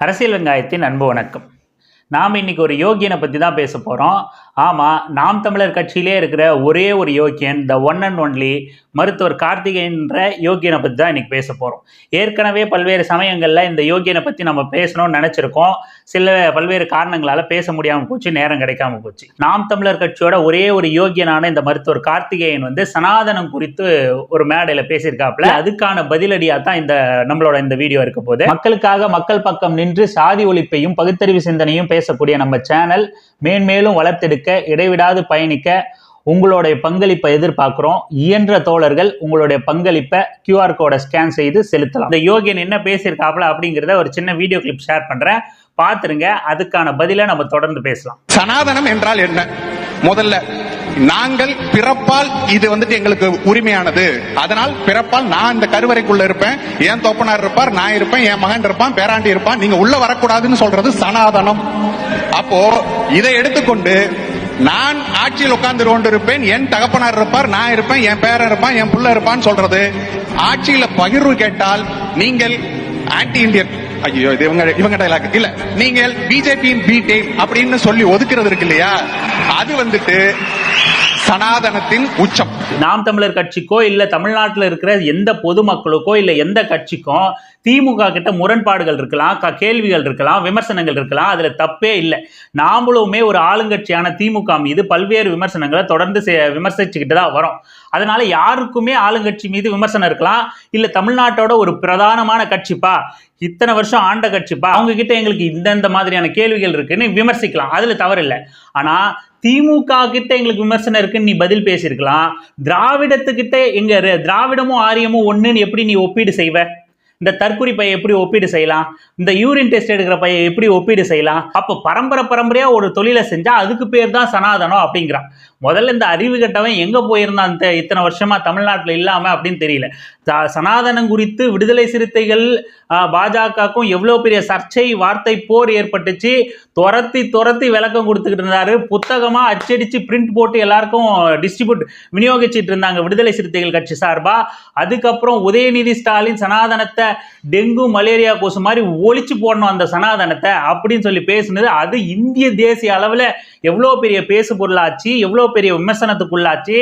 அரசியல் வெங்காயத்தின் அன்பு வணக்கம். நாம் இன்னைக்கு ஒரு யோகியனை பற்றி தான் பேச போகிறோம் ஆமாம் நாம் தமிழர் கட்சியிலே இருக்கிற ஒரே ஒரு யோகியன் த ஒன் அண்ட் ஒன்லி மருத்துவர் கார்த்திகேயன்ற யோகியனை பற்றி தான் இன்னைக்கு பேச போகிறோம் ஏற்கனவே பல்வேறு சமயங்களில் இந்த யோகியனை பற்றி நம்ம பேசணும்னு நினச்சிருக்கோம். சில பல்வேறு காரணங்களால் பேச முடியாமல் போச்சு நேரம் கிடைக்காம போச்சு. நாம் தமிழர் கட்சியோட ஒரே ஒரு யோகியனான இந்த மருத்துவர் கார்த்திகேயன் வந்து சனாதனம் குறித்து ஒரு மேடையில் பேசியிருக்காப்புல. அதுக்கான பதிலடியாக தான் இந்த நம்மளோட இந்த வீடியோ இருக்க போது மக்களுக்காக மக்கள் பக்கம் நின்று சாதி ஒழிப்பையும் பகுத்தறிவு சிந்தனையும் பேசக்கூடிய நம்ம சேனல் மேன்மேலும் வளர்த்தெடுக்க இடைவிடாது பயணிக்க உங்களுடைய பங்களிப்பை எதிர்பார்க்குறோம். இயன்ற தோழர்கள் உங்களுடைய பங்களிப்பை கியூஆர் கோடை ஸ்கேன் செய்து செலுத்தலாம். இந்த யோகியன் என்ன பேசியிருக்காப்ல அப்படிங்கிறத ஒரு சின்ன வீடியோ கிளிப் ஷேர் பண்ணுறேன் பார்த்துருங்க அதுக்கான பதிலை நம்ம தொடர்ந்து பேசலாம். சனாதனம் என்றால் என்ன? முதல்ல நாங்கள் பிறப்பால் இது வந்துட்டு எங்களுக்கு உரிமையானது. அதனால் பிறப்பால் நான் இந்த கருவறைக்குள்ள இருப்பேன். என் தோப்பனார் இருப்பார்? நான் இருப்பேன். என் மகன் இருப்பான். பேராண்டி இருப்பான். நீங்க உள்ள வரக்கூடாதுன்னு சொல்றது சனாதனம். அப்போ இதை எடுத்துக்கொண்டு நான் ஆட்சியில் உட்கார்ந்து கொண்டு இருப்பேன் என் தகப்பனார் இருப்பார் நான் இருப்பேன் என் பேரன் இருப்பான் என் புள்ள இருப்பான்னு சொல்றது. ஆட்சியில பகிர்வு கேட்டால் நீங்கள் ஆன்டி இந்தியன் ஐயோ இது இவங்க இவங்க டைலாக் இல்ல நீங்கள் பிஜேபியின் பி டீம் அப்படின்னு சொல்லி ஒதுக்குறது இருக்கு இல்லையா? அது வந்துட்டு சனாதனத்தின் உச்சம். நாம் தமிழர் கட்சிக்கோ இல்ல தமிழ்நாட்டில் இருக்கிற எந்த பொதுமக்களுக்கோ இல்ல எந்த கட்சிக்கும் திமுக கிட்ட முரண்பாடுகள் இருக்கலாம் க- கேள்விகள் இருக்கலாம் விமர்சனங்கள் இருக்கலாம். அதில் தப்பே இல்லை. நாமளுமே ஒரு ஆளுங்கட்சியான திமுக மீது பல்வேறு விமர்சனங்களை தொடர்ந்து விமர்சிச்சுக்கிட்டு தான் வரோம். அதனால யாருக்குமே ஆளுங்கட்சி மீது விமர்சனம் இருக்கலாம். இல்லை தமிழ்நாட்டோட ஒரு பிரதானமான கட்சிப்பா? இத்தனை வருஷம் ஆண்ட கட்சிப்பா? அவங்க கிட்ட எங்களுக்கு இந்தந்த மாதிரியான கேள்விகள் இருக்குன்னு விமர்சிக்கலாம். அதுல தவறில்லை ஆனால் திமுக கிட்ட எங்களுக்கு விமர்சனம் இருக்குன்னு நீ பதில் பேசியிருக்கலாம். திராவிடத்துக்கிட்ட எங்க திராவிடமும் ஆரியமும் ஒன்றுன்னு எப்படி நீ ஒப்பீடு செய்வ? இந்த தற்குறி பையன் எப்படி ஒப்பீடு செய்யலாம்? இந்த யூரின் டெஸ்ட் எடுக்கிற பையன் எப்படி ஒப்பீடு செய்யலாம்? அப்போ பரம்பரை பரம்பரையாக ஒரு தொழிலை செஞ்சால் அதுக்கு பேர் தான் சனாதனம் அப்படிங்கிறான். முதல்ல இந்த அறிவு கட்டவன் எங்கே போயிருந்தான் அந்த இத்தனை வருஷமா தமிழ்நாட்டில் இல்லாமல் அப்படின்னு தெரியல. சனாதனம் குறித்து விடுதலை சிறுத்தைகள் பாஜகவுக்கும் எவ்வளோ பெரிய சர்ச்சை வார்த்தை போர் ஏற்பட்டுச்சு. துரத்தி துரத்தி விளக்கம் கொடுத்துக்கிட்டு இருந்தாரு. புத்தகமாக அச்சடிச்சு பிரிண்ட் போட்டு எல்லாருக்கும் டிஸ்ட்ரிபியூட் விநியோகிச்சிட்டு இருந்தாங்க விடுதலை சிறுத்தைகள் கட்சி சார்பாக அதுக்கப்புறம் உதயநிதி ஸ்டாலின் சனாதனத்தை டெங்கு மலேரியா கொசு மாதிரி ஒழிச்சு போடணும் அந்த சனாதனத்தை அப்படின்னு சொல்லி பேசினது. அது இந்திய தேசிய அளவில் எவ்வளோ பெரிய பேசு பொருளாச்சு எவ்வளோ பெரிய விமர்சனத்துக்குள்ளாச்சு.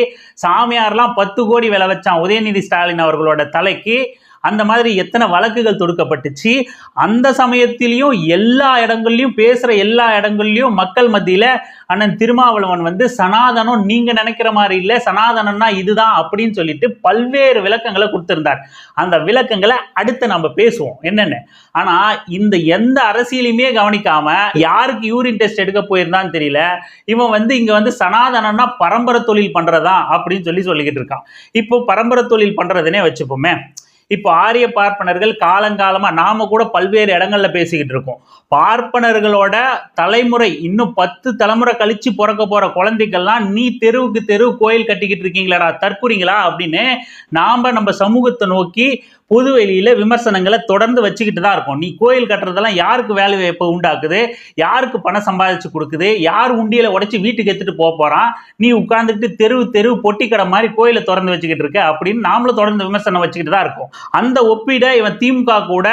சாமியார்லாம் பத்து கோடி விலை வச்சான் உதயநிதி ஸ்டாலின் அவர்களோட தலைக்கு. அந்த மாதிரி எத்தனை வழக்குகள் தொடுக்கப்பட்டுச்சு? அந்த சமயத்திலையும் எல்லா இடங்கள்லையும் பேசுகிற எல்லா இடங்கள்லையும் மக்கள் மத்தியில் அண்ணன் திருமாவளவன் வந்து சனாதனம் நீங்கள் நினைக்கிற மாதிரி இல்லை சனாதனம்னா இதுதான் அப்படின்னு சொல்லிட்டு பல்வேறு விளக்கங்களை கொடுத்துருந்தார். அந்த விளக்கங்களை அடுத்து நம்ம பேசுவோம். என்னென்னு? ஆனால் இந்த எந்த அரசியலையுமே கவனிக்காமல் யாருக்கு யூரின் டெஸ்ட் எடுக்க போயிருந்தான்னு தெரியல. இவன் வந்து இங்கே வந்து சனாதனம்னா பரம்பரை தொழில் பண்ணுறதா அப்படின்னு சொல்லி சொல்லிக்கிட்டு இருக்கான். இப்போ பரம்பரை தொழில் பண்ணுறதுனே வச்சுப்போமே. இப்போ ஆரிய பார்ப்பனர்கள் காலங்காலமாக நாம் கூட பல்வேறு இடங்கள்ல பேசிக்கிட்டு இருக்கோம். பார்ப்பனர்களோட தலைமுறை இன்னும் பத்து தலைமுறை கழிச்சு பிறக்க போகிற குழந்தைகள்லாம் நீ தெருவுக்கு தெரு கோயில் கட்டிக்கிட்டு இருக்கீங்களாடா தற்குறீங்களா? அப்படின்னு நாம் நம்ம சமூகத்தை நோக்கி புதுவெளியில் விமர்சனங்களை தொடர்ந்து வச்சுக்கிட்டு தான் இருக்கோம். நீ கோயில் கட்டுறதெல்லாம் யாருக்கு வேலை வாய்ப்பை உண்டாக்குது? யாருக்கு பணம் சம்பாதிச்சு கொடுக்குது? யார் உண்டியில் உடச்சி வீட்டுக்கு எடுத்துகிட்டு போக போகிறான் நீ உட்காந்துக்கிட்டு தெருவு தெருவு பொட்டிக்கடை மாதிரி கோயிலை திறந்து வச்சுக்கிட்டு இருக்க அப்படின்னு நாமளும் தொடர்ந்து விமர்சனம் வச்சுக்கிட்டு தான் இருக்கும். அந்த ஒப்பீடை இவன் திமுக கூட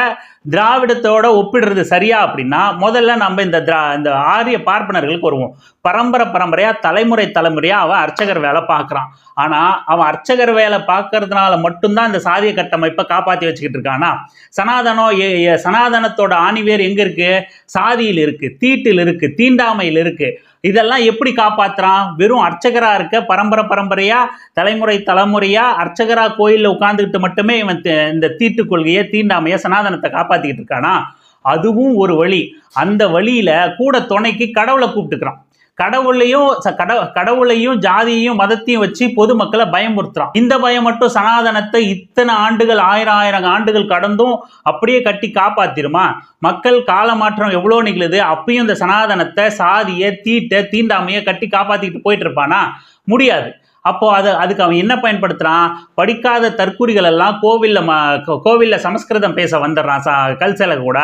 திராவிடத்தோட ஒப்பிடுறது சரியா அப்படின்னா முதல்ல நம்ம இந்த திரா இந்த ஆரிய பார்ப்பனர்களுக்கு வருவோம். பரம்பரை பரம்பரையாக தலைமுறை தலைமுறையாக அவன் அர்ச்சகர் வேலை பார்க்குறான். ஆனால் அவன் அர்ச்சகர் வேலை பார்க்கறதுனால மட்டும்தான் இந்த சாதிய கட்டமைப்பை காப்பாற்றி வச்சுக்கிட்டு இருக்கானா? சனாதனம் சனாதனத்தோட ஆணிவேர் எங்கே இருக்கு? சாதியில் இருக்கு தீட்டில் இருக்கு தீண்டாமையில் இருக்கு. இதெல்லாம் எப்படி காப்பாற்றுறான் வெறும் அர்ச்சகராக இருக்க பரம்பரை பரம்பரையாக தலைமுறை தலைமுறையாக அர்ச்சகரா கோயிலில் உட்காந்துக்கிட்டு மட்டுமே இவன் இந்த தீட்டு கொள்கையை தீண்டாமையை சனாதனத்தை காப்பாத்திக்கிட்டு இருக்கானா? அதுவும் ஒரு வழி. அந்த வழியில கூட துணைக்கு கடவுளை கூப்பிட்டுக்கிறான். கடவுளையும் ச- கட- கடவுளையும் ஜாதியையும் மதத்தையும் வச்சு பொதுமக்களை பயமுறுத்துறான். இந்த பயம் மட்டும் சனாதனத்தை இத்தனை ஆண்டுகள் ஆயிரம் ஆயிரம் ஆண்டுகள் கடந்தும் அப்படியே கட்டி காப்பாத்திருமா? மக்கள் காலமாற்றம் எவ்வளோ நிகழுது? அப்பயும் இந்த சனாதனத்தை சாதியை தீட்டை தீண்டாமையை கட்டி காப்பாற்றிக்கிட்டு போயிட்டு இருப்பானா? முடியாது. அப்போ அது அதுக்கு அவன் என்ன பயன்படுத்துகிறான் படிக்காத தற்குறிகள் எல்லாம் கோவிலில் ம கோ- சமஸ்கிருதம் பேச வந்துடுறான் ச கல்ச்சல கூட.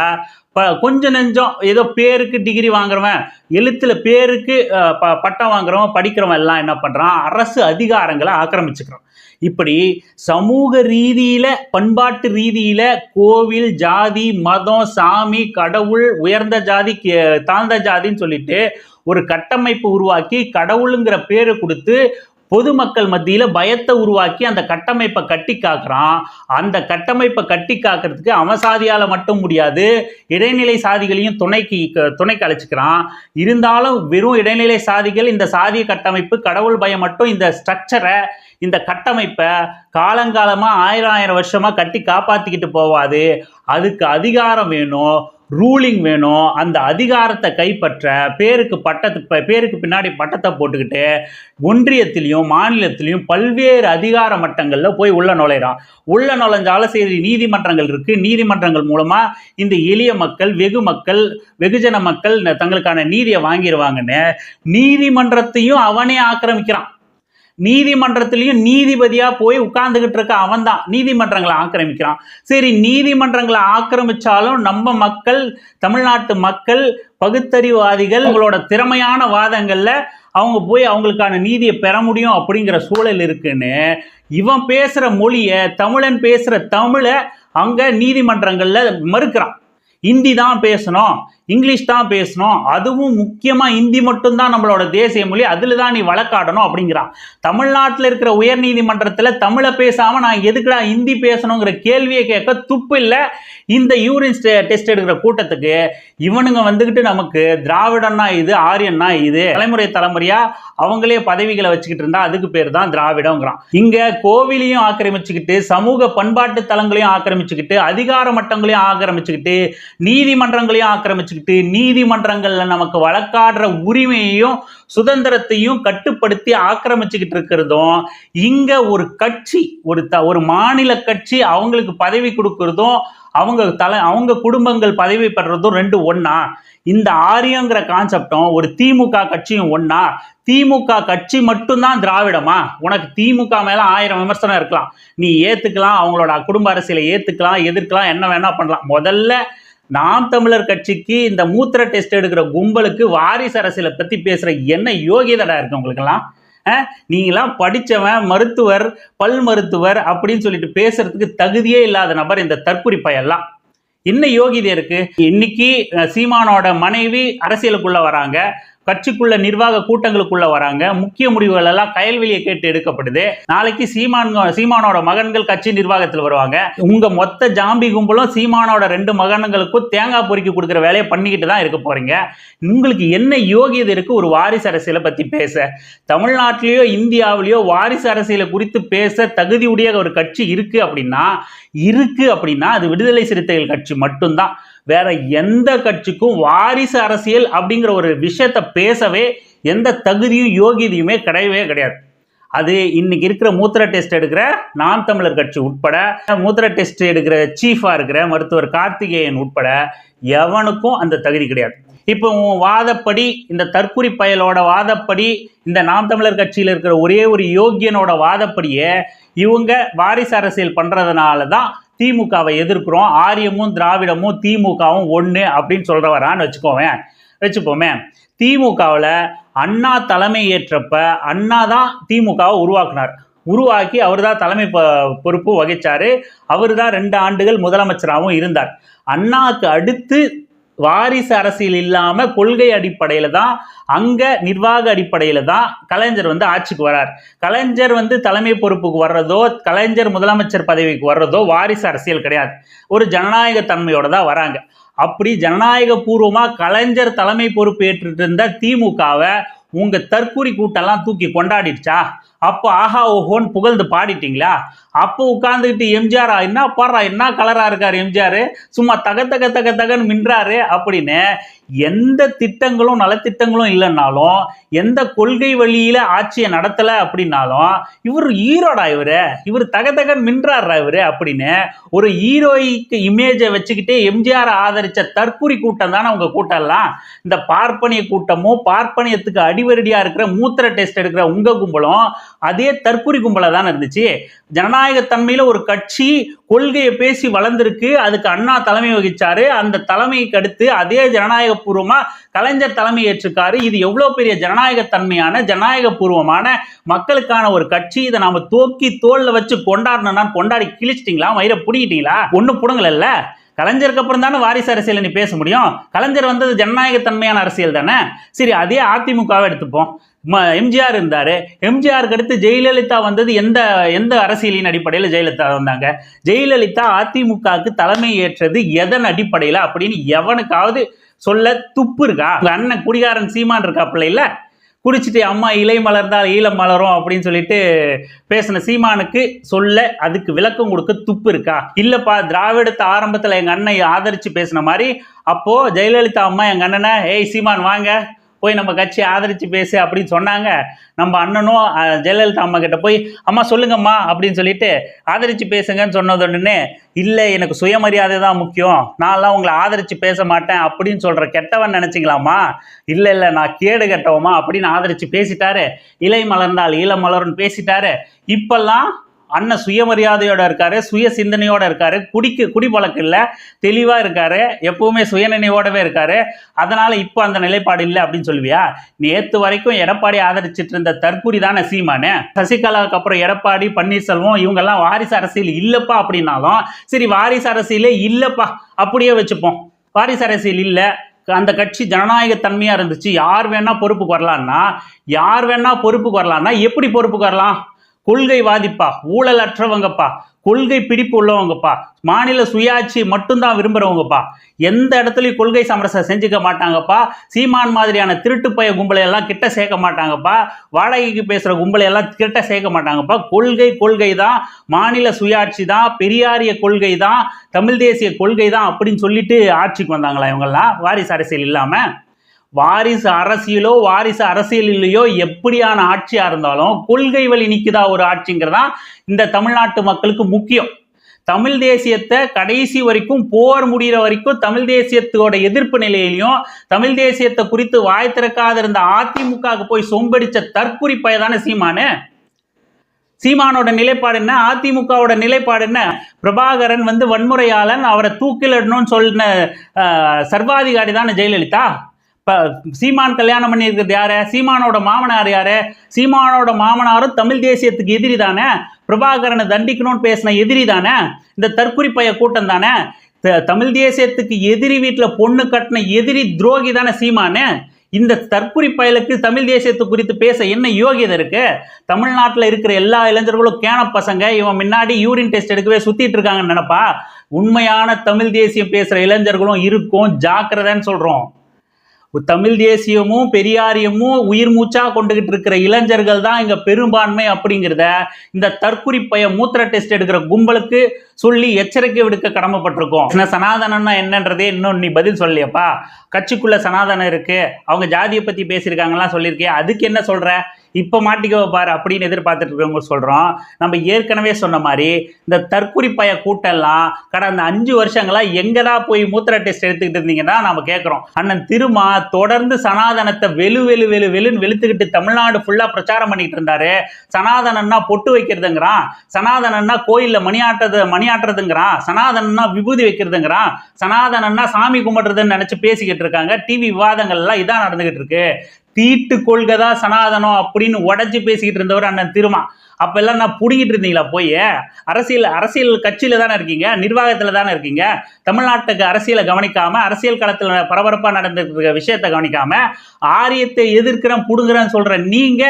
ப கொஞ்சம் நெஞ்சம் ஏதோ பேருக்கு டிகிரி வாங்குறவன் எழுத்துல பேருக்கு ப பட்டம் வாங்குறவன் படிக்கிறவன் எல்லாம் என்ன பண்ணுறான் அரசு அதிகாரங்களை ஆக்கிரமிச்சுக்கிறான். இப்படி சமூக ரீதியில் பண்பாட்டு ரீதியில் கோவில் ஜாதி மதம் சாமி கடவுள் உயர்ந்த ஜாதி கே- தாழ்ந்த ஜாதின்னு சொல்லிட்டு ஒரு கட்டமைப்பு உருவாக்கி கடவுளுங்கிற பேரை கொடுத்து பொதுமக்கள் மத்தியில் பயத்தை உருவாக்கி அந்த கட்டமைப்பை கட்டி காக்குறான். அந்த கட்டமைப்பை கட்டி காக்கிறதுக்கு அவன் மட்டும் முடியாது. இடைநிலை சாதிகளையும் துணைக்கு துணைக்கு அழைச்சிக்கிறான். இருந்தாலும் வெறும் இடைநிலை சாதிகள் இந்த சாதிய கட்டமைப்பு கடவுள் பயம் மட்டும் இந்த ஸ்ட்ரக்சரை இந்த கட்டமைப்பை காலங்காலமாக ஆயிரம் ஆயிரம் வருஷமாக கட்டி காப்பாற்றிக்கிட்டு போவாது. அதுக்கு அதிகாரம் வேணும். ரூலிங் வேணும். அந்த அதிகாரத்தை கைப்பற்ற பேருக்கு பட்டத்து பேருக்கு பின்னாடி பட்டத்தை போட்டுக்கிட்டு ஒன்றியத்திலையும் மாநிலத்திலையும் பல்வேறு அதிகார மட்டங்களில் போய் உள்ள நுழையிறான் உள்ள நுழைஞ்சாலும் சரி நீதிமன்றங்கள் இருக்குது நீதிமன்றங்கள் மூலமாக இந்த எளிய மக்கள் வெகு மக்கள் வெகுஜன மக்கள் தங்களுக்கான நீதியை வாங்கிடுவாங்கன்னு நீதிமன்றத்தையும் அவனே ஆக்கிரமிக்கிறான். நீதிமன்றத்திலையும் நீதிபதியாக போய் உட்கார்ந்துக்கிட்டு இருக்க அவன் தான் நீதிமன்றங்களை ஆக்கிரமிக்கிறான். சரி நீதிமன்றங்களை ஆக்கிரமிச்சாலும் நம்ம மக்கள் தமிழ்நாட்டு மக்கள் பகுத்தறிவாதிகள் உங்களோட திறமையான வாதங்களில் அவங்க போய் அவங்களுக்கான நீதியை பெற முடியும் அப்படிங்கிற சூழல் இருக்குன்னு இவன் பேசுகிற மொழியை தமிழன் பேசுகிற தமிழை அங்கே நீதிமன்றங்களில் மறுக்கிறான். ஹிந்தி தான் பேசணும். இங்கிலீஷ் தான் பேசணும். அதுவும் முக்கியமாக ஹிந்தி மட்டும்தான் நம்மளோட தேசிய மொழி. அதில் தான் நீ வழக்காடணும் அப்படிங்கிறான். தமிழ்நாட்டில் இருக்கிற உயர் நீதிமன்றத்தில் தமிழை பேசாமல் நான் எதுக்குடா ஹிந்தி பேசணுங்கிற கேள்வியை கேட்க துப்பு இல்லை. இந்த யூரின் டெஸ்ட் எடுக்கிற கூட்டத்துக்கு இவனுங்க வந்துக்கிட்டு நமக்கு திராவிடன்னா இது ஆரியன்னா இது. தலைமுறை தலைமுறையாக அவங்களே பதவிகளை வச்சுக்கிட்டு இருந்தா அதுக்கு பேர் தான் திராவிடங்கிறான். இங்க கோவிலையும் ஆக்கிரமிச்சுக்கிட்டு சமூக பண்பாட்டு தலங்களையும் ஆக்கிரமிச்சுக்கிட்டு அதிகார மட்டங்களையும் ஆக்கிரமிச்சுக்கிட்டு நீதிமன்றங்களையும் ஆக்கிரமிச்சுக்கிட்டு நீதிமன்றங்களில் நமக்கு வழக்காடுற உரிமையையும் சுதந்திரத்தையும் கட்டுப்படுத்தி ஆக்கிரமிச்சுக்கிட்டு இருக்கிறதும் இங்கே ஒரு கட்சி ஒரு த ஒரு மாநில கட்சி அவங்களுக்கு பதவி கொடுக்கறதும் அவங்க தலை அவங்க குடும்பங்கள் பதவி பெறதும் ரெண்டு ஒன்றா இந்த ஆரியங்கிற கான்செப்டும் ஒரு திமுக கட்சியும் ஒன்றா திமுக கட்சி மட்டும்தான் திராவிடமா? உனக்கு திமுக மேலே ஆயிரம் விமர்சனம் இருக்கலாம். நீ ஏற்றுக்கலாம் அவங்களோட குடும்ப அரசியலை ஏற்றுக்கலாம் எதிர்க்கலாம் என்ன வேணால் பண்ணலாம். முதல்ல நாம் தமிழர் கட்சிக்கு இந்த மூத்திர டெஸ்ட் எடுக்கிற கும்பலுக்கு வாரிசு அரசியலை பத்தி பேசுற என்ன யோகியதடா இருக்கு உங்களுக்கெல்லாம்? நீங்களாம் படித்தவன் மருத்துவர் பல் மருத்துவர் அப்படின்னு சொல்லிட்டு பேசுறதுக்கு தகுதியே இல்லாத நபர் இந்த தற்குறி பயெல்லாம் என்ன யோகிதை இருக்கு? இன்னைக்கு சீமானோட மனைவி அரசியலுக்குள்ள வராங்க. கட்சிக்குள்ள நிர்வாக கூட்டங்களுக்குள்ள வராங்க. முக்கிய முடிவுகள் எல்லாம் கயல்வெளியை கேட்டு எடுக்கப்படுது. நாளைக்கு சீமான் சீமானோட மகன்கள் கட்சி நிர்வாகத்தில் வருவாங்க. உங்க மொத்த ஜாம்பி கும்பலும் சீமானோட ரெண்டு மகன்களுக்கும் தேங்காய் பொறுக்கி கொடுக்குற வேலையை பண்ணிக்கிட்டு தான் இருக்க போறீங்க. உங்களுக்கு என்ன யோகியது இருக்கு? ஒரு வாரிசு அரசியலை பத்தி பேச. தமிழ்நாட்டிலேயோ இந்தியாவிலேயோ வாரிசு அரசியலை குறித்து பேச தகுதியுடைய ஒரு கட்சி இருக்கு அப்படின்னா இருக்கு அப்படின்னா அது விடுதலை சிறுத்தைகள் கட்சி மட்டும்தான். வேற எந்த கட்சிக்கும் வாரிசு அரசியல் அப்படிங்கிற ஒரு விஷயத்த பேசவே எந்த தகுதியும் யோகியதையுமே கிடையவே கிடையாது. அது இன்னைக்கு இருக்கிற மூத்திர டெஸ்ட் எடுக்கிற நாம் தமிழர் கட்சி உட்பட மூத்திர டெஸ்ட் எடுக்கிற சீஃபாக இருக்கிற மருத்துவர் கார்த்திகேயன் உட்பட எவனுக்கும் அந்த தகுதி கிடையாது. இப்போ உன் வாதப்படி இந்த தற்குறி பயலோட வாதப்படி இந்த நாம் தமிழர் கட்சியில் இருக்கிற ஒரே ஒரு யோகியனோட வாதப்படியே இவங்க வாரிசு அரசியல் பண்ணுறதுனால தான் திமுகவை எதிர்க்கிறோம் ஆரியமும் திராவிடமும் திமுகவும் ஒன்று அப்படின்னு சொல்கிறவரான்னு வச்சுக்கோவேன் வச்சுப்போமே. திமுகவில் அண்ணா தலைமை ஏற்றப்ப அண்ணா தான் திமுகவை உருவாக்குனார். உருவாக்கி அவர் தான் தலைமை பொ- பொறுப்பு வகித்தார் அவர் தான் ரெண்டு ஆண்டுகள் முதலமைச்சராகவும் இருந்தார். அண்ணாக்கு அடுத்து வாரிசு அரசியல் இல்லாம கொள்கை அடிப்படையில தான் அங்க நிர்வாக அடிப்படையில தான் கலைஞர் வந்து ஆட்சிக்கு வரார். கலைஞர் வந்து தலைமை பொறுப்புக்கு வர்றதோ கலைஞர் முதலமைச்சர் பதவிக்கு வர்றதோ வாரிசு அரசியல் கிடையாது. ஒரு ஜனநாயக தன்மையோட தான் வராங்க. அப்படி ஜனநாயக பூர்வமா கலைஞர் தலைமை பொறுப்பு ஏற்றுட்டு இருந்த திமுகவை உங்க தற்கூரி கூட்டெல்லாம் தூக்கி கொண்டாடிடுச்சா? அப்போ ஆஹா ஓஹோன்னு புகழ்ந்து பாடிட்டீங்களா? அப்போ உட்காந்துக்கிட்டு எம்ஜிஆரா என்ன பாடுறா? என்ன கலரா இருக்காரு எம்ஜிஆர்? சும்மா தக தக தக தகன்னு மின்றாரு? அப்படின்னு எந்த திட்டங்களும் நலத்திட்டங்களும் இல்லைன்னாலும் எந்த கொள்கை வழியில ஆட்சியை நடத்தல அப்படின்னாலும் இவர் ஈரோடா இவரு? இவர் தகதகன் மின்றாரா இவரு? அப்படின்னு ஒரு ஹீரோய்க்கு இமேஜை வச்சுக்கிட்டே எம்ஜிஆர் ஆதரிச்ச தற்குறி கூட்டம் தானே அவங்க கூட்டம்லாம் இந்த பார்ப்பனிய கூட்டமும் பார்ப்பனியத்துக்கு அடிவரடியா இருக்கிற மூத்திர டெஸ்ட் எடுக்கிற உங்க கும்பலும் அதே தற்குறி கும்பலாக தானே இருந்துச்சு. ஜனநாயகத்தன்மையில் ஒரு கட்சி கொள்கையை பேசி வளர்ந்துருக்கு. அதுக்கு அண்ணா தலைமை வகிச்சாரு. அந்த தலைமைக்கு அடுத்து அதே ஜனநாயக பூர்வமாக கலைஞர் தலைமை ஏற்றுக்காரு இது எவ்வளோ பெரிய ஜனநாயகத்தன்மையான ஜனநாயக பூர்வமான மக்களுக்கான ஒரு கட்சி. இதை நாம தோக்கி தோல்ல வச்சு கொண்டாடணும்னா கொண்டாடி கிழிச்சிட்டீங்களா? மயிரை பிடிக்கிட்டீங்களா ஒன்றும் புடுங்கலல்ல. கலைஞருக்கு அப்புறம் தானே வாரிசு அரசியல் நீ பேச முடியும். கலைஞர் வந்தது ஜனநாயக தன்மையான அரசியல் தானே? சரி அதே அதிமுகவை எடுத்துப்போம். எம்ஜிஆர் இருந்தார். எம்ஜிஆருக்கு அடுத்து ஜெயலலிதா வந்தது எந்த எந்த அரசியலின் அடிப்படையில் ஜெயலலிதா வந்தாங்க? ஜெயலலிதா அதிமுகவுக்கு தலைமை ஏற்றது எதன் அடிப்படையில் அப்படின்னு எவனுக்காவது சொல்ல துப்பு இருக்கா? உங்கள் அண்ணன் குடிகாரன் சீமான் இருக்கா பிள்ளையில குடிச்சிட்டு அம்மா இலை மலர்ந்தால் ஈழம் மலரும் அப்படின்னு சொல்லிட்டு பேசின சீமானுக்கு சொல்ல அதுக்கு விளக்கம் கொடுக்க துப்பு இருக்கா? இல்லைப்பா திராவிடத்தை ஆரம்பத்தில் எங்கள் அண்ணன் ஆதரித்து பேசின மாதிரி அப்போது ஜெயலலிதா அம்மா எங்கள் அண்ணனை ஏய் சீமான் வாங்க. போய் நம்ம கட்சி ஆதரித்து பேசு அப்படின்னு சொன்னாங்க. நம்ம அண்ணனும் ஜெயலலிதா அம்மா கிட்ட போய் அம்மா சொல்லுங்கம்மா அப்படின்னு சொல்லிட்டு ஆதரித்து பேசுங்கன்னு சொன்னதுடனே இல்லை எனக்கு சுயமரியாதை தான் முக்கியம். நான்லாம் உங்களை ஆதரித்து பேச மாட்டேன் அப்படின்னு சொல்கிற கெட்டவன் நினச்சிங்களாம்மா? இல்லை இல்லை நான் கேடு கெட்டவமா அப்படின்னு ஆதரித்து பேசிட்டாரு. இலை மலர்ந்தால் ஈழ மலர்னு பேசிட்டாரு. இப்பெல்லாம் அண்ணன் சுயமரியாதையோட இருக்காரு சுய சிந்தனையோட இருக்காரு குடிக்கு குடிப்பழக்கம் இல்லை தெளிவாக இருக்காரு எப்பவுமே சுயநினைவோடவே இருக்காரு. அதனால இப்போ அந்த நிலைப்பாடு இல்லை அப்படின்னு சொல்லுவியா? நேற்று வரைக்கும் எடப்பாடி ஆதரிச்சிட்டு இருந்த தற்குறி தானே சீமானு? சசிகலாவுக்கு அப்புறம் எடப்பாடி பன்னீர்செல்வம் இவங்கெல்லாம் வாரிசு அரசியல் இல்லைப்பா அப்படின்னாலும் சரி வாரிசு அரசியலே இல்லைப்பா அப்படியே வச்சுப்போம். வாரிசு அரசியல் இல்லை. அந்த கட்சி ஜனநாயக தன்மையாக இருந்துச்சு. யார் வேணால் பொறுப்புக்கு வரலான்னா யார் வேணால் பொறுப்புக்கு வரலான்னா எப்படி பொறுப்புக்கு வரலாம்? கொள்கைவாதிப்பா ஊழல் அற்றவங்கப்பா கொள்கை பிடிப்பு உள்ளவங்கப்பா மாநில சுயாட்சி மட்டும்தான் விரும்புகிறவங்கப்பா எந்த இடத்துலையும் கொள்கை சமரசம் செஞ்சுக்க மாட்டாங்கப்பா. சீமான் மாதிரியான திருட்டுப்பய கும்பலை எல்லாம் கிட்ட சேர்க்க மாட்டாங்கப்பா. வாடகைக்கு பேசுகிற கும்பலை எல்லாம் கிட்ட சேர்க்க மாட்டாங்கப்பா. கொள்கை கொள்கை தான் மாநில சுயாட்சி தான் பெரியாரிய கொள்கை தான் தமிழ் தேசிய கொள்கை தான் அப்படின்னு சொல்லிட்டு ஆட்சிக்கு வந்தாங்களா இவங்கெல்லாம்? வாரிசு அரசியல் இல்லாமல் வாரிசு அரசியலோ வாரிசு அரசியல் இல்லையோ எப்படியான ஆட்சியாக இருந்தாலும் கொள்கை வழி நிற்குதா ஒரு ஆட்சிங்கிறதா இந்த தமிழ்நாட்டு மக்களுக்கு முக்கியம். தமிழ் தேசியத்தை கடைசி வரைக்கும் போர் முடிகிற வரைக்கும் தமிழ் தேசியத்தோட எதிர்ப்பு நிலையிலையும் தமிழ் தேசியத்தை குறித்து வாய் திறக்காத இருந்த அதிமுகவுக்கு போய் சொம்படிச்ச தற்குறி தானே சீமானு? சீமானோட நிலைப்பாடு என்ன? அதிமுகவோட நிலைப்பாடு என்ன? பிரபாகரன் வந்து வன்முறையாளன் அவரை தூக்கிலிடணும்னு சொன்ன சர்வாதிகாரி தானே ஜெயலலிதா? இப்போ சீமான் கல்யாணம் பண்ணியிருக்கிறது யாரு? சீமானோட மாமனார் யாரு? சீமானோட மாமனாரும் தமிழ் தேசியத்துக்கு எதிரி தானே? பிரபாகரனை தண்டிக்கணும்னு பேசின எதிரி தானே? இந்த தற்குறி பைய கூட்டம் தானே? த- தமிழ் தேசியத்துக்கு எதிரி வீட்டில் பொண்ணு கட்டின எதிரி துரோகி தானே சீமானு? இந்த தற்குறி பயலுக்கு தமிழ் தேசியத்தை குறித்து பேச என்ன யோகியதை இருக்கு? தமிழ்நாட்டில் இருக்கிற எல்லா இளைஞர்களும் கேன பசங்க இவன் முன்னாடி யூரின் டெஸ்ட் எடுக்கவே சுத்திட்டு இருக்காங்கன்னு நினைப்பா? உண்மையான தமிழ் தேசியம் பேசுற இளைஞர்களும் இருக்கும் ஜாக்கிரதைன்னு சொல்றோம். தமிழ் தேசியமும் பெரியாரியமும் உயிர் மூச்சா கொண்டுகிட்டு இருக்கிற இளைஞர்கள் தான் இங்க பெரும்பான்மை அப்படிங்கிறத இந்த தற்குறிப்பைய மூத்திர டெஸ்ட் எடுக்கிற கும்பலுக்கு சொல்லி எச்சரிக்கை விடுக்க கடமைப்பட்டிருக்கோம். என்ன சனாதனம்னா என்னன்றதே இன்னும் நீ பதில் சொல்லியப்பா கட்சிக்குள்ள சனாதனம் இருக்கு. அவங்க ஜாதியை பத்தி பேசியிருக்காங்கலாம் சொல்லியிருக்கேன் அதுக்கு என்ன சொல்ற? இப்போ மாட்டிக்கோ பாரு அப்படின்னு எதிர்பார்த்துட்டு இருக்கவங்க சொல்கிறோம் நம்ம ஏற்கனவே சொன்ன மாதிரி இந்த தற்குறிப்பய கூட்டம்லாம் கடந்த அஞ்சு வருஷங்களா எங்கடா போய் மூத்திர டெஸ்ட் எடுத்துக்கிட்டு இருந்தீங்கன்னா நம்ம கேட்குறோம் அண்ணன் திருமா தொடர்ந்து சனாதனத்தை வெளு வெளு வெளு வெளுன்னு வெளுத்துக்கிட்டு தமிழ்நாடு ஃபுல்லாக பிரச்சாரம் பண்ணிட்டு இருந்தாரு. சனாதனன்னா பொட்டு வைக்கிறதுங்கிறான். சனாதனன்னா கோயிலில் மணியாட்டுறது மணியாட்டுறதுங்கிறான் சனாதனன்னா விபூதி வைக்கிறதுங்கிறான். சனாதனன்னா சாமி கும்பிட்றதுன்னு நினச்சி பேசிக்கிட்டு இருக்காங்க. டிவி விவாதங்கள்லாம் இதான் நடந்துகிட்டு இருக்கு. தீட்டு கொள்கை தான் சனாதனம் அப்படின்னு உடைச்சு பேசிக்கிட்டு இருந்தவர் அண்ணன் திருமா. அப்பெல்லாம் நான் புடிங்கிட்டு இருந்தீங்களா போய்? அரசியல் அரசியல் கட்சியில தானே இருக்கீங்க? நிர்வாகத்துல தானே இருக்கீங்க? தமிழ்நாட்டுக்கு அரசியலை கவனிக்காம அரசியல் களத்துல பரபரப்பா நடந்துட்டு இருக்க விஷயத்தை கவனிக்காம ஆரியத்தை எதிர்க்கிறேன் புடுங்குறேன்னு சொல்ற நீங்க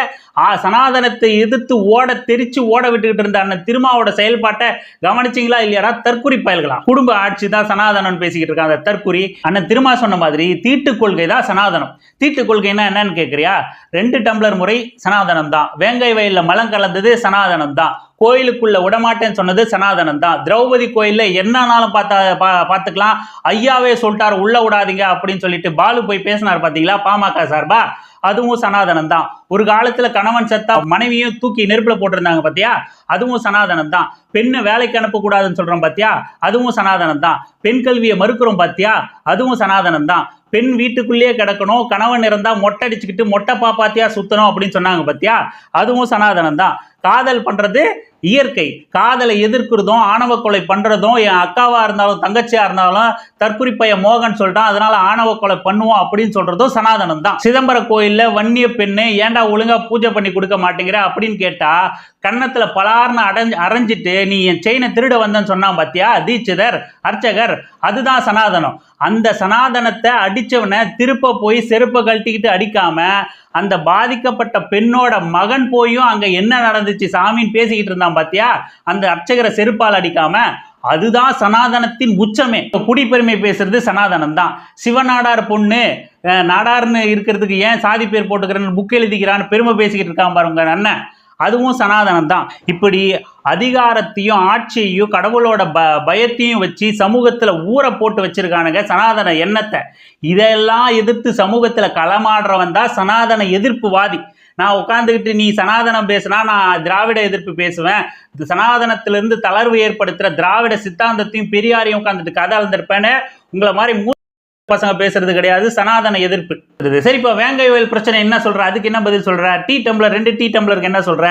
சனாதனத்தை எதிர்த்து ஓட தெரிச்சு ஓட விட்டுக்கிட்டு இருந்த அண்ணன் திருமாவோட செயல்பாட்டை கவனிச்சிங்களா இல்லையாடா? தற்குறி பயல்களாம். குடும்ப ஆட்சி தான் சனாதனம் பேசிக்கிட்டு இருக்காங்க அந்த தற்குறி அண்ணன் திருமா சொன்ன மாதிரி தீட்டு கொள்கை தான் சனாதனம். தீட்டு கொள்கைன்னா என்னன்னு கேட்குறியா ரெண்டு டம்ளர் முறை சனாதனம் தான். வேங்கை வயலில் மலம் கலந்தது சனாதனம் தான் கோயிலுக்குள்ள விடமாட்டேன்னு சொன்னது சனாதனம் தான் திரௌபதி கோயில்ல என்னன்னாலும் பார்த்தா பா- பார்த்துக்கலாம். ஐயாவே சொல்லிட்டாரு உள்ள விடாதீங்க அப்படின்னு சொல்லிட்டு பாலு போய் பேசினார் பாத்தீங்களா பாமக சார்பா? அதுவும் சனாதனம் தான் ஒரு காலத்துல கணவன் செத்தா மனைவியும் தூக்கி நெருப்புல போட்டிருந்தாங்க பாத்தியா? அதுவும் சனாதனம் தான் பெண்ணை வேலைக்கு அனுப்பக்கூடாதுன்னு சொல்றோம் பாத்தியா? அதுவும் சனாதனம் தான் பெண் கல்வியை மறுக்கிறோம் பாத்தியா? அதுவும் சனாதனம் தான் பெண் வீட்டுக்குள்ளேயே கிடக்கணும் கணவன் இருந்தா மொட்டை அடிச்சுக்கிட்டு மொட்டை பாப்பாத்தியா சுத்தணும் அப்படின்னு சொன்னாங்க பாத்தியா? அதுவும் சனாதனம் தான் காதல் பண்றது இயற்கை. காதலை எதிர்க்கிறதும் ஆணவ கொலை பண்ணுறதும் என் அக்காவாக இருந்தாலும் தங்கச்சியாக இருந்தாலும் தற்குறிப்பைய மோகன் சொல்லிட்டான் அதனால ஆணவ கொலை பண்ணுவோம் அப்படின்னு சொல்கிறதும் சனாதனம் தான். சிதம்பர கோயிலில் வன்னிய பெண்ணு ஏன்டா ஒழுங்காக பூஜை பண்ணி கொடுக்க மாட்டேங்கிற அப்படின்னு கேட்டால் கன்னத்தில் பலார்னு அடைஞ்சு அரைஞ்சிட்டு நீ என் செயினை திருட வந்தேன்னு சொன்னான் பாத்தியா? தீட்சிதர் அர்ச்சகர் அதுதான் சனாதனம். அந்த சனாதனத்தை அடித்தவனை திருப்ப போய் செருப்பை கழட்டிக்கிட்டு அடிக்காம அந்த பாதிக்கப்பட்ட பெண்ணோட மகன் போயும் அங்கே என்ன நடந்துச்சு? சாமின்னு பேசிக்கிட்டு இருந்தான் பாத்தியா? அந்த அர்ச்சகரை செருப்பால் அடிக்காம. அதுதான் சனாதனத்தின் உச்சமே. இப்போ குடிப்பெருமை பேசுறது சனாதனம் தான் சிவநாடார் பொண்ணு நாடார்னு இருக்கிறதுக்கு ஏன் சாதி பேர் போட்டுக்கிறேன்னு புக் எழுதிக்கிறான்னு பெருமை பேசிக்கிட்டு இருக்கான் பாருங்க அண்ணன். அதுவும் சனாதனம் தான் இப்படி அதிகாரத்தையும் ஆட்சியையும் கடவுளோட ப பயத்தையும் வச்சு சமூகத்தில் ஊற போட்டு வச்சிருக்கானுங்க சனாதன எண்ணத்தை. இதெல்லாம் எதிர்த்து சமூகத்தில் களமாடுறவன் தான் சனாதன எதிர்ப்புவாதி. நான் உட்காந்துக்கிட்டு நீ சனாதனம் பேசுனா நான் திராவிட எதிர்ப்பு பேசுவேன். சனாதனத்திலிருந்து தளர்வு ஏற்படுத்துகிற திராவிட சித்தாந்தத்தையும் பெரியாரையும் உட்காந்துட்டு கதை அளந்திருப்பேன்னு உங்களை மாதிரி மூ பசங்க பேசுறது கிடையாது சனாதன எதிர்ப்பு. சரி இப்போ வேங்கை வயல் பிரச்சனை என்ன சொல்ற? அதுக்கு என்ன பதில் சொல்ற? டீ டம்ளர் ரெண்டு டீ டம்ளருக்கு என்ன சொல்ற?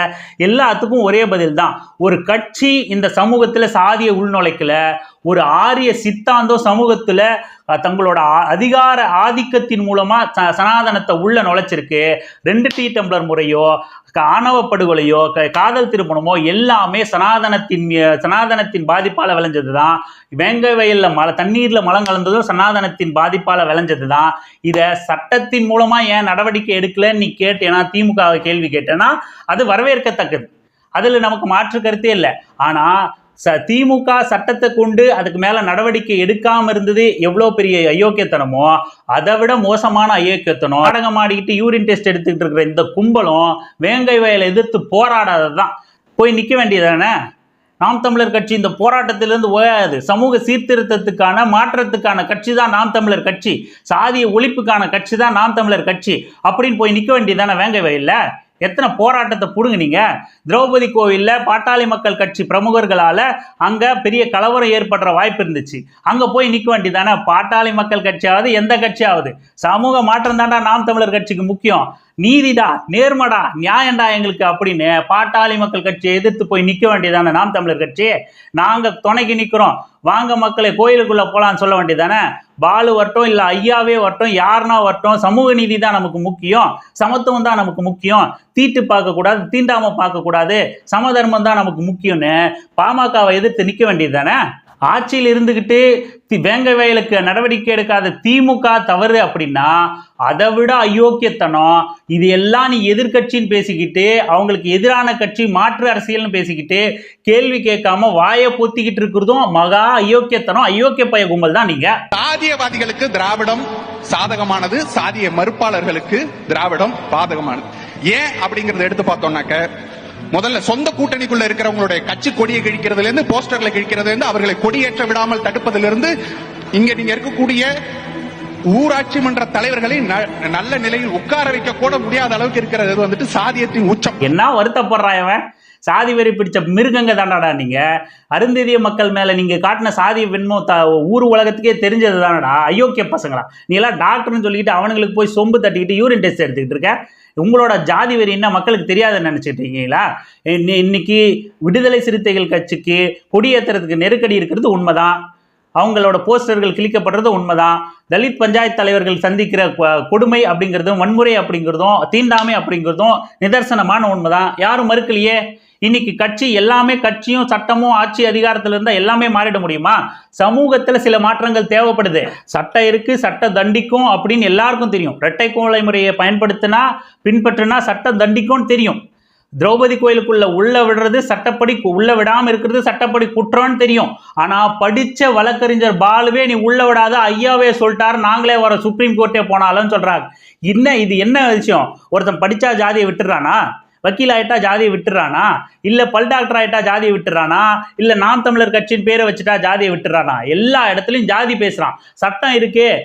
எல்லாத்துக்கும் ஒரே பதில் தான் ஒரு கட்சி இந்த சமூகத்தில் சாதிய உள்நுழைக்கல ஒரு ஆரிய சித்தாந்தம் சமூகத்தில் தங்களோட அதிகார ஆதிக்கத்தின் மூலமாக ச- சனாதனத்தை உள்ள நுழைச்சிருக்கு. ரெண்டு டீ டம்ளர் முறையோ க- ஆணவ படுகொலையோ க- காதல் திருமணமோ எல்லாமே சனாதனத்தின் சனாதனத்தின் பாதிப்பால் விளைஞ்சது தான் வேங்க வயலில் மழை தண்ணீரில் மலம் கலந்ததும் சனாதனத்தின் பாதிப்பால் விளைஞ்சது தான் இதை சட்டத்தின் மூலமாக ஏன் நடவடிக்கை எடுக்கலன்னு நீ கேட்டேனா திமுக கேள்வி கேட்டேன்னா அது வரவேற்கத்தக்கது. அதில் நமக்கு மாற்று கருத்தே இல்லை. ஆனால் ச திமுக சட்டத்தை கொண்டு அதுக்கு மேலே நடவடிக்கை எடுக்காமல் இருந்தது எவ்வளோ பெரிய அயோக்கியத்தனமோ அதை விட மோசமான அயோக்கியத்தனம். நாடகம் ஆடிக்கிட்டு யூரின் டெஸ்ட் எடுத்துக்கிட்டு இருக்கிற இந்த கும்பலும் வேங்கை வயலை எதிர்த்து போராடாதது தான். போய் நிற்க வேண்டியதானே? நாம் தமிழர் கட்சி இந்த போராட்டத்திலிருந்து ஓயாது. சமூக சீர்திருத்தத்துக்கான மாற்றத்துக்கான கட்சி தான் நாம் தமிழர் கட்சி. சாதிய ஒழிப்புக்கான கட்சி தான் நாம் தமிழர் கட்சி. அப்படின்னு போய் நிற்க வேண்டியதானே வேங்கை வயலில்? எத்தனை போராட்டத்தை புடுங்குனீங்க திரௌபதி கோவில்ல பாட்டாளி மக்கள் கட்சி பிரமுகர்களால் அங்கே பெரிய கலவரம் ஏற்படுற வாய்ப்பு இருந்துச்சு. அங்கே போய் நிற்க வேண்டியதானே? பாட்டாளி மக்கள் கட்சியாவது எந்த கட்சியாவது? சமூக மாற்றம் தாண்டா நாம் தமிழர் கட்சிக்கு முக்கியம். நீதிடா நேர்மடா நியாயண்டா எங்களுக்கு அப்படின்னு பாட்டாளி மக்கள் கட்சியை எதிர்த்து போய் நிற்க வேண்டியதானே நாம் தமிழர் கட்சி? நாங்கள் துணைக்கு நிற்கிறோம் வாங்க மக்களை கோயிலுக்குள்ளே போகலான்னு சொல்ல வேண்டியதானே? பாலு வரட்டும் இல்ல ஐயாவே வரட்டும் யாருனா வரட்டும் சமூக நீதி தான் நமக்கு முக்கியம். சமத்துவம் தான் நமக்கு முக்கியம். தீட்டு பார்க்கக்கூடாது தீண்டாமல் தீண்டாம சமதர்மம் தான் நமக்கு முக்கியம்னு பாமகவை எதிர்த்து நிற்க வேண்டியது தானே ஆட்சியில் இருந்துக்கிட்டு தி- வேங்க வயலுக்கு நடவடிக்கை எடுக்காத திமுக தவறு அப்படின்னா அதை விட அயோக்கியத்தனம். இது எல்லாம் நீ எதிர்க்கட்சின்னு பேசிக்கிட்டு அவங்களுக்கு எதிரான கட்சி மாற்று அரசியல்னு பேசிக்கிட்டு கேள்வி கேட்காம வாயை பொத்திக்கிட்டு இருக்கிறதும் மகா அயோக்கியத்தனம் அயோக்கிய பய கும்பல் தான் நீங்க. சாதியவாதிகளுக்கு திராவிடம் சாதகமானது சாதிய மறுப்பாளர்களுக்கு திராவிடம் பாதகமானது. ஏன் அப்படிங்கறத எடுத்து பார்த்தோம்னாக்க முதல்ல சொந்த கூட்டணிக்குள்ள இருக்கிறவங்களுடைய கட்சி கொடியை கிழிக்கிறதுல இருந்து போஸ்டர்ல கிழிக்கிறதுல இருந்து அவர்களை கொடியேற்ற விடாமல் தடுப்பதிலிருந்து இங்க நீங்க இருக்கக்கூடிய ஊராட்சி மன்ற தலைவர்களை ந- நல்ல நிலையில் உட்கார வைக்க கூட முடியாத அளவுக்கு இருக்கிறது வந்துட்டு சாதியத்தின் உச்சம். என்ன வருத்தப்படுறான் அவன்? சாதி வெறி பிடிச்ச மிருகங்க தானடா நீங்கள் அருந்ததிய மக்கள் மேலே நீங்கள் காட்டின சாதி வெண்மோ த ஊர் உலகத்துக்கே தெரிஞ்சது தானடா? அயோக்கிய பசங்களா? நீ எல்லாம் டாக்டர்னு சொல்லிக்கிட்டு அவனுங்களுக்கு போய் சொம்பு தட்டிக்கிட்டு யூரின் டெஸ்ட் எடுத்துக்கிட்டு இருக்க? உங்களோட ஜாதி வெறி என்ன மக்களுக்கு தெரியாதுன்னு நினச்சிட்டு இருக்கீங்களா? இன்னி- இன்னைக்கு விடுதலை சிறுத்தைகள் கட்சிக்கு கொடியேற்றுறதுக்கு நெருக்கடி இருக்கிறது உண்மைதான். அவங்களோட போஸ்டர்கள் கிழிக்கப்படுறது உண்மைதான். தலித் பஞ்சாயத்து தலைவர்கள் சந்திக்கிற கொடுமை அப்படிங்கிறதும் வன்முறை அப்படிங்கிறதும் தீண்டாமை அப்படிங்கிறதும் நிதர்சனமான உண்மைதான். யாரும் மறுக்கலையே? இன்னைக்கு கட்சி எல்லாமே கட்சியும் சட்டமும் ஆட்சி அதிகாரத்தில் இருந்தால் எல்லாமே மாறிட முடியுமா? சமூகத்தில் சில மாற்றங்கள் தேவைப்படுது. சட்டம் இருக்கு சட்டம் தண்டிக்கும் அப்படின்னு எல்லாருக்கும் தெரியும். இரட்டை கோலை முறையை பயன்படுத்தினா பின்பற்றினா சட்டம் தண்டிக்கும்னு தெரியும். திரௌபதி கோயிலுக்குள்ள உள்ள விடுறது சட்டப்படி உள்ள விடாம இருக்கிறது சட்டப்படி குற்றம்னு தெரியும். ஆனா படிச்ச வழக்கறிஞர் பாலுவே நீ உள்ள விடாத ஐயாவே சொல்லிட்டாரு நாங்களே வர சுப்ரீம் கோர்ட்டே போனாலும் சொல்றாங்க. என்ன இது என்ன விஷயம்? ஒருத்தன் படிச்சா ஜாதியை விட்டுறானா? வக்கீல் ஆயிட்டா ஜாதியை விட்டுறானா? இல்ல பல் டாக்டர் ஆயிட்டா ஜாதியை விட்டுறானா? இல்ல நாம் தமிழர் கட்சியின் பேரை வச்சுட்டா ஜாதியை விட்டுறானா? எல்லா இடத்துலயும் ஜாதி பேசுறான். சட்டம் இருக்கே.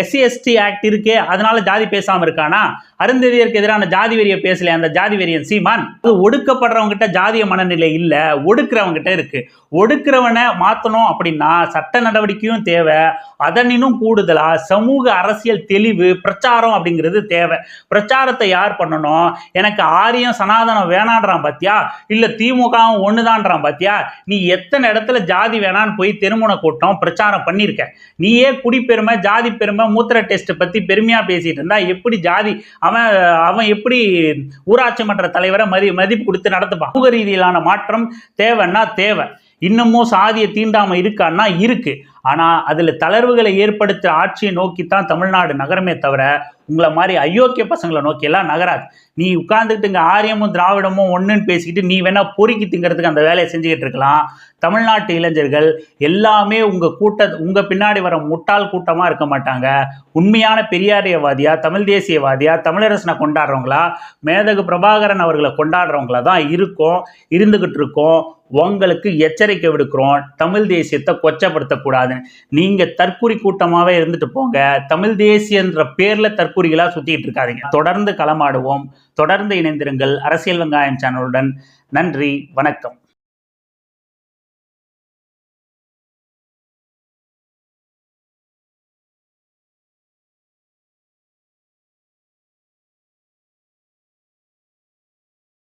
எஸ்சி எஸ்டி ஆக்ட் இருக்கே அதனால ஜாதி பேசாமல் இருக்கானா? அருந்ததியருக்கு எதிரான ஜாதி வெறியை பேசல அந்த ஜாதி வெறியன் சீமான்? அது ஒடுக்கப்படுறவங்க கிட்ட ஜாதிய மனநிலை இல்லை ஒடுக்குறவங்க கிட்ட இருக்கு. ஒடுக்குறவனை மாற்றணும் அப்படின்னா சட்ட நடவடிக்கையும் தேவை அதனினும் கூடுதலாக சமூக அரசியல் தெளிவு பிரச்சாரம் அப்படிங்கிறது தேவை. பிரச்சாரத்தை யார் பண்ணணும்? எனக்கு ஆரியம் சனாதனம் வேணான்றான் பாத்தியா? இல்லை திமுகவும் ஒண்ணுதான்றான் பாத்தியா? நீ எத்தனை இடத்துல ஜாதி வேணான்னு போய் திருமண கூட்டம் பிரச்சாரம் பண்ணியிருக்க நீயே குடிப்பெருமை ஜாதி பெருமை மூத்திர டெஸ்ட் பத்தி பெருமையா பேசிட்டு இருந்தா எப்படி ஜாதி அவன் அவன் எப்படி ஊராட்சி மன்ற தலைவரை மதி மதிப்பு கொடுத்து நடத்துப்பான்? சமூக ரீதியிலான மாற்றம் தேவைன்னா தேவை. இன்னமும் சாதிய தீண்டாமல் இருக்கான்னா இருக்கு. ஆனால் அதில் தளர்வுகளை ஏற்படுத்த ஆட்சியை நோக்கித்தான் தமிழ்நாடு நகரமே தவிர உங்களை மாதிரி அயோக்கிய பசங்களை நோக்கி எல்லாம் நகராது. நீ உட்கார்ந்துக்கிட்டு இங்கே ஆரியமும் திராவிடமும் ஒன்றுன்னு பேசிக்கிட்டு நீ வேணா பொறுக்கி திங்கிறதுக்கு அந்த வேலையை செஞ்சுக்கிட்டு இருக்கலாம். தமிழ்நாட்டு இளைஞர்கள் எல்லாமே உங்கள் கூட்ட உங்கள் பின்னாடி வர முட்டாள் கூட்டமாக இருக்க மாட்டாங்க. உண்மையான பெரியாரியவாதியா தமிழ் தேசியவாதியா தமிழரசனை கொண்டாடுறவங்களா மேதகு பிரபாகரன் அவர்களை கொண்டாடுறவங்களா தான் இருக்கும் இருந்துக்கிட்டு இருக்கோம். உங்களுக்கு எச்சரிக்கை விடுக்கிறோம். தமிழ் தேசியத்தை கொச்சப்படுத்தக்கூடாது நீங்க தற்கூரி கூட்டமாவே இருந்துட்டு போங்க. தமிழ் தேசியன்ற பேர்ல தற்கூரிகளாக சுத்திட்டு இருக்காதீங்க. தொடர்ந்து களமாடுவோம். தொடர்ந்து இணைந்திருங்கள். அரசியல் வெங்காயம் சேனலுடன். நன்றி. வணக்கம்.